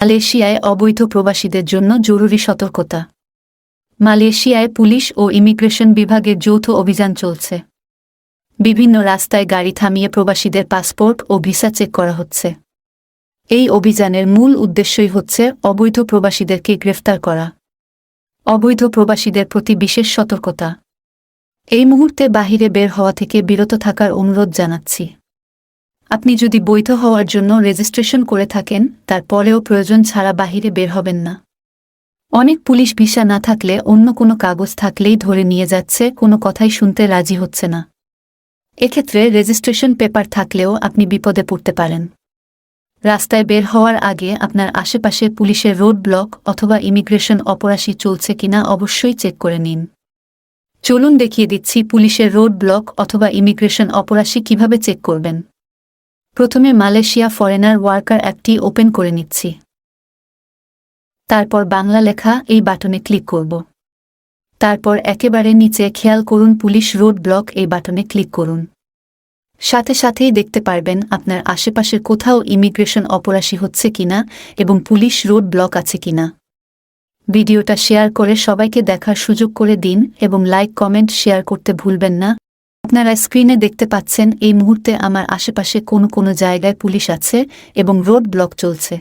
মালয়েশিয়ায় অবৈধ প্রবাসীদের জন্য জরুরি সতর্কতা। মালয়েশিয়ায় পুলিশ ও ইমিগ্রেশন বিভাগের যৌথ অভিযান চলছে। বিভিন্ন রাস্তায় গাড়ি থামিয়ে প্রবাসীদের পাসপোর্ট ও ভিসা চেক করা হচ্ছে। এই অভিযানের মূল উদ্দেশ্যই হচ্ছে অবৈধ প্রবাসীদেরকে গ্রেফতার করা। অবৈধ প্রবাসীদের প্রতি বিশেষ সতর্কতা। এই মুহূর্তে বাহিরে বের হওয়া থেকে বিরত থাকার অনুরোধ জানাচ্ছি। আপনি যদি বৈধ হওয়ার জন্য রেজিস্ট্রেশন করে থাকেন তারপরেও প্রয়োজন ছাড়া বাহিরে বের হবেন না। অনেক পুলিশ ভিসা না থাকলে অন্য কোনো কাগজ থাকলেই ধরে নিয়ে যাচ্ছে, কোনো কথাই শুনতে রাজি হচ্ছে না। এক্ষেত্রে রেজিস্ট্রেশন পেপার থাকলেও আপনি বিপদে পড়তে পারেন। রাস্তায় বের হওয়ার আগে আপনার আশেপাশে পুলিশের রোড ব্লক অথবা ইমিগ্রেশন অপরাশী চলছে কিনা অবশ্যই চেক করে নিন। চলুন দেখিয়ে দিচ্ছি পুলিশের রোড ব্লক অথবা ইমিগ্রেশন অপরাশী কীভাবে চেক করবেন। প্রথমে মালয়েশিয়া ফরেনার ওয়ার্কার অ্যাপটি ওপেন করে নিচ্ছি। তারপর বাংলা লেখা এই বাটনে ক্লিক করব। তারপর একেবারে নিচে খেয়াল করুন পুলিশ রোড ব্লক এই বাটনে ক্লিক করুন। সাথে সাথেই দেখতে পারবেন আপনার আশেপাশের কোথাও ইমিগ্রেশন অপরাশী হচ্ছে কিনা এবং পুলিশ রোড ব্লক আছে কিনা। ভিডিওটা শেয়ার করে সবাইকে দেখার সুযোগ করে দিন এবং লাইক, কমেন্ট, শেয়ার করতে ভুলবেন না। আপনারা স্ক্রিনে দেখতে পাচ্ছেন, এই মুহূর্তে আমার আশেপাশে কোনো কোনো জায়গায় পুলিশ আছে এবং রোড ব্লক চলছে।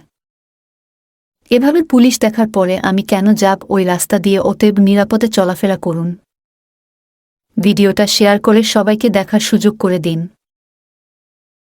এভাবে পুলিশ দেখার পরে আমি কেন যাব ওই রাস্তা দিয়ে অতএব নিরাপদে চলাফেরা করুন। ভিডিওটা শেয়ার করে সবাইকে দেখার সুযোগ করে দিন।